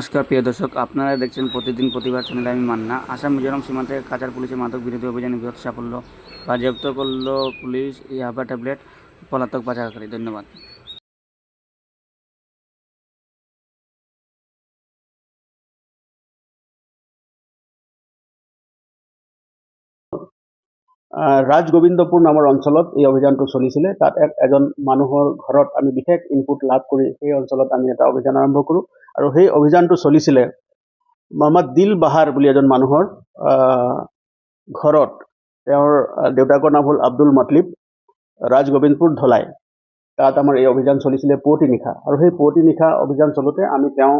নমস্কার, প্রিয় দর্শক। আপনারা দেখছেন প্রতিদিন প্রতিবার চ্যানেলে, আমি মান্না। আসাম মিজোরাম সীমান্তে কাচার পুলিশের মাদক বিরোধী অভিযানে বৃহৎ সাফল্য বাজেয়াপ্ত করল পুলিশ। ইয়াবা ট্যাবলেট পলাতক পাচারকারী। ধন্যবাদ। ৰাজগোবিন্দপুৰ নামৰ অঞ্চলত এই অভিযানটো চলিছিলে। তাত এক এজন মানুহৰ ঘৰত আমি বিশেষ ইনপুট লাভ কৰি সেই অঞ্চলত আমি এটা অভিযান আৰম্ভ কৰোঁ। আৰু সেই অভিযানটো চলিছিলে মহম্মদ দিল বাহাৰ বুলি এজন মানুহৰ ঘৰত। তেওঁৰ দেউতাকৰ নাম হ'ল আব্দুল মতলিব ৰাজগোবিন্দপুৰ ধলাই। তাত আমাৰ এই অভিযান চলিছিলে পুৱতি নিশা। আৰু সেই পুৱতি নিশা অভিযান চলোতে আমি তেওঁ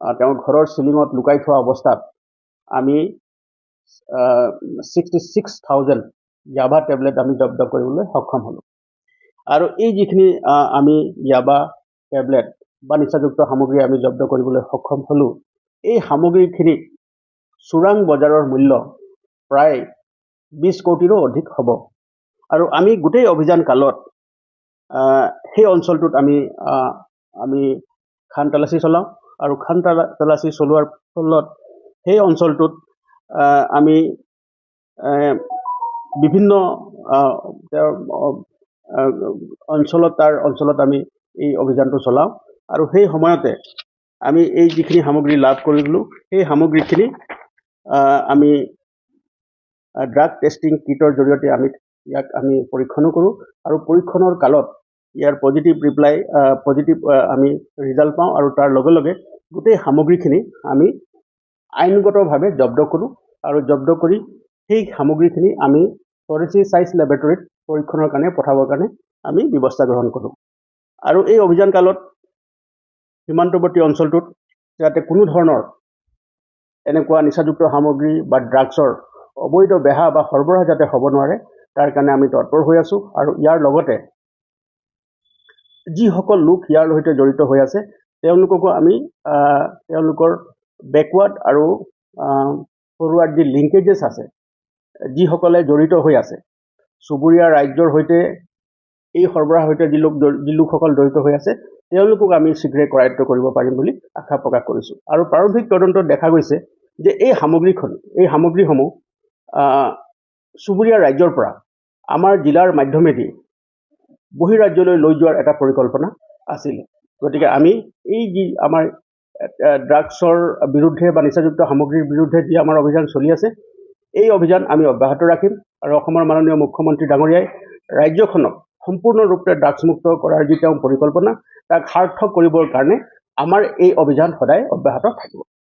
তেওঁৰ ঘৰৰ চিলিঙত লুকাই থোৱা অৱস্থাত আমি sixty six thousand yaba tablet আমি জব্দ কৰিবলৈ সক্ষম হ'লোঁ। আৰু এই যিখিনি আমি য়াবা টেবলেট বা নিচাযুক্ত সামগ্ৰী আমি জব্দ কৰিবলৈ সক্ষম হ'লোঁ এই সামগ্ৰীখিনি চোৰাং বজাৰৰ মূল্য প্ৰায় বিছ কোটিৰো অধিক হ'ব। আৰু আমি গোটেই অভিযান কালত সেই অঞ্চলটোত আমি আমি খান তালাচী চলাওঁ। আৰু খান তালা তালাচী চলোৱাৰ ফলত সেই অঞ্চলটোত আমি বিভিন্ন অঞ্চলত তাৰ অঞ্চলত আমি এই অভিযানটো চলাওঁ। আৰু সেই সময়তে আমি এই যিখিনি সামগ্ৰী লাভ কৰিলোঁ সেই সামগ্ৰীখিনি আমি ড্ৰাগ টেষ্টিং কিটৰ জৰিয়তে আমি ইয়াক আমি পৰীক্ষণো কৰোঁ। আৰু পৰীক্ষণৰ কালত ইয়াৰ পজিটিভ ৰিপ্লাই পজিটিভ আমি ৰিজাল্ট পাওঁ। আৰু তাৰ লগে লগে গোটেই সামগ্ৰীখিনি আমি আইনগতভাৱে জব্দ কৰোঁ আৰু জব্দ কৰি সেই সামগ্ৰীখিনি আমি ফৰেঞ্চি চাইন্স লেবৰেটৰীত পৰীক্ষণৰ কাৰণে পঠাবৰ কাৰণে আমি ব্যৱস্থা গ্ৰহণ কৰোঁ। আৰু এই অভিযান কালত সীমান্তৱৰ্তী অঞ্চলটোত যাতে কোনো ধৰণৰ এনেকুৱা নিচাযুক্ত সামগ্ৰী বা ড্ৰাগছৰ অবৈধ বেহা বা সৰবৰাহ যাতে হ'ব নোৱাৰে তাৰ কাৰণে আমি তৎপৰ হৈ আছোঁ আৰু ইয়াৰ লগতে যিসকল লোক ইয়াৰ সৈতে জড়িত হৈ আছে তেওঁলোককো আমি তেওঁলোকৰ বেকৱাৰ্ড আৰু ফৰৱাৰ্ড যি লিংকেজেছ আছে যিসকলে জড়িত হৈ আছে চুবুৰীয়া ৰাজ্যৰ সৈতে এই সৰবৰাহৰ সৈতে যি লোক যি লোকসকল জড়িত হৈ আছে তেওঁলোকক আমি শীঘ্ৰে কৰায়ত্ব কৰিব পাৰিম বুলি আশা প্ৰকাশ কৰিছোঁ। আৰু প্ৰাৰম্ভিক তদন্তত দেখা গৈছে যে এই সামগ্ৰীখন এই সামগ্ৰীসমূহ চুবুৰীয়া ৰাজ্যৰ পৰা আমাৰ জিলাৰ মাধ্যমেদি বহিৰাজ্যলৈ লৈ যোৱাৰ এটা পৰিকল্পনা আছিলে। গতিকে আমি এই যি আমাৰ ড্ৰাগছৰ বিৰুদ্ধে বা নিচাযুক্ত সামগ্ৰীৰ বিৰুদ্ধে যি আমাৰ অভিযান চলি আছে, এই অভিযান আমি অব্যাহত ৰাখিম আৰু অসমৰ মাননীয় মুখ্যমন্ত্ৰী ডাঙৰীয়াই ৰাজ্যখনক সম্পূৰ্ণৰূপে ড্ৰাগছমুক্ত কৰাৰ যি তেওঁ পৰিকল্পনা, তাক সাৰ্থক কৰিবৰ কাৰণে আমাৰ এই অভিযান সদায় অব্যাহত থাকিব।